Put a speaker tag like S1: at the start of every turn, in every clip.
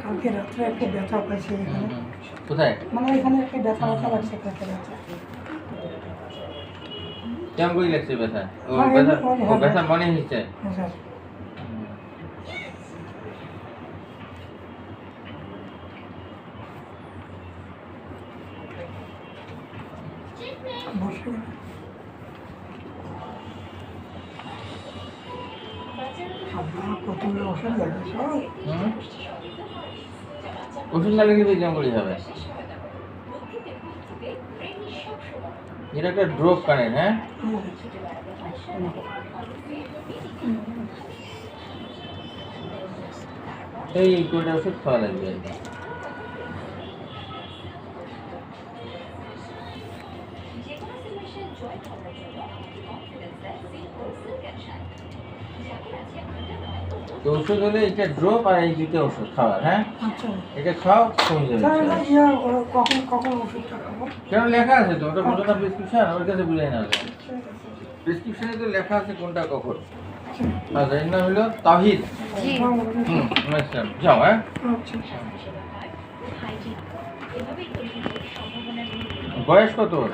S1: কালকে রাত্রে একটু ব্যথা পাইছি এখানে।
S2: কোথায়?
S1: মানে এখানে একটু ব্যথা ব্যথা লাগছে কালকে রাত্রে।
S2: কেমন করে লাগছে ব্যথা? ও
S1: হ্যাঁ,
S2: ব্যথা ও ব্যথা। মনে হচ্ছে
S1: হ্যাঁ, স্যার। ওষুধ
S2: না লেগে কেমন করে এটা একটা ড্রপ কানের হ্যাঁ? এই কয়টা ওষুধ খাওয়া লাগবে? আর কি। তো ওষুধ হলে এটা ড্রপ আর এই দুটো ওষুধ খাওয়ার হ্যাঁ?
S1: আচ্ছা।
S2: এটা খাও কমে যাবে
S1: স্যার
S2: ইনশাআল্লাহ।
S1: ইয়া ও কখন কখন ওষুধটা খাব?
S2: কেন লেখা আছে তো? ওটা বলো না প্রেসক্রিপশন ওর কাছে বুঝে না। প্রেসক্রিপশনে তো লেখা আছে কোনটা কখন। আচ্ছা। এর নাম হলো তাহিদ হুম যাও হ্যাঁ?
S1: আচ্ছা।
S2: বয়স কত ওর?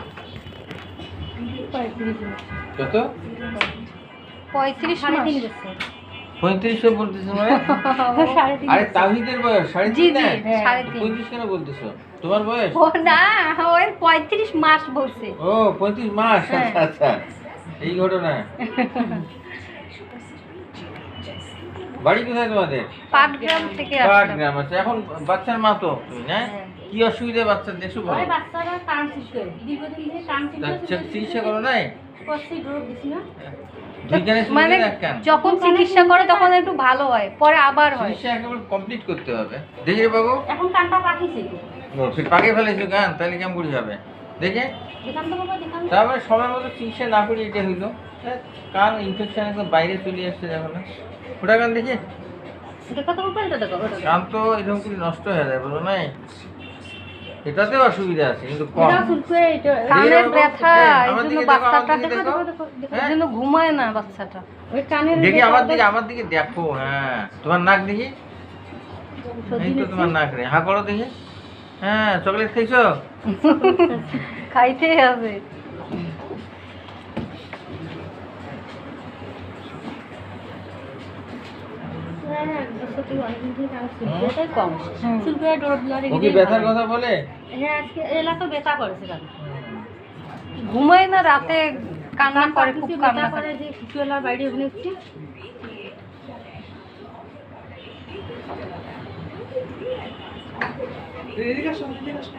S2: কত?
S3: পঁয়ত্রিশ
S4: সাড়ে তিন
S3: মাস।
S4: বছর
S2: পঁয়ত্রিশশো বলতেছো মানে? আরে তাহিদের বয়স? সাড়ে তিন পঁয়ত্রিশ কেন বলতেছো? তোমার বয়স?
S3: ও না ওই পঁয়ত্রিশ মাস বলছে।
S2: ও পঁয়ত্রিশ মাস?
S3: হ্যাঁ।
S2: আচ্ছা আচ্ছা। এই ঘটনা। বাড়ি কোথায় তোমাদের?
S3: পাটগ্রাম থেকে
S2: পাটগ্রাম আছে। এখন বাচ্চার মা তো তুমি না?
S3: হ্যাঁ।
S2: কি অসুবিধা দেখছ বলো
S4: ওই বাচ্চারা কান শেষ করে। দীর্ঘদিন ধরে কান শেষ
S2: তা
S4: করে
S2: চি- চিকিৎসা করো নাই?
S3: মানে
S2: কান?
S3: যখন চিকিৎসা করে তখন একটু ভালো হয় পরে আবার হয়।
S2: চিকিৎসা একেবারে কমপ্লিট করতে হবে। দেখি বাবু।
S4: এখন কানটা পাকিছে
S2: ও, ফির পাকে ফেলেছো গান তাহলে কেমন করে যাবে? দেখে।
S4: দেখান তো বাবা দেখান। তো।
S2: তারপরে সময় মতো চিকিৎসা না করে এটা হইল। কান ইনফেকশন একদম বাইরে চলে আসছে দেখো না ওটা কান দেখো। কান তো এরকম করে নষ্ট হয়ে যায় বলো নাই? এটাতেও অসুবিধা আছে কিন্তু কম।
S3: কানের ব্যথা
S2: এই,
S3: এই
S2: আমার
S3: জন্য
S2: দিকে দেখো, আমার
S3: বাচ্চাটা
S4: দেখো
S2: হ্যাঁ?
S3: জন্য ঘুমায় না বাচ্চাটা।
S4: ওই কানের
S2: দেখি আমার দিকে আমার দিকে দেখো হ্যাঁ। তোমার নাক দেখি? এই তো তোমার নাক রে। হা করো দেখি। হ্যাঁ চকলেট খাইছো?
S3: খাইতেই হবে
S4: হ্যাঁ, থেকে অনেকদিন থেকে কান চুলকেটাই কম। চুলকে ড্রপগুলো
S2: ও কি ব্যথার কথা বলে?
S4: হ্যাঁ আজকে এলা তো ব্যথা করেছে কান
S3: ঘুমায় না রাতে কান্না করে খুব কান্না
S4: করে। যে শিশুবেলার বাইরে ওখানে একটু।
S1: এদিকে আসুন এদিকে আসুন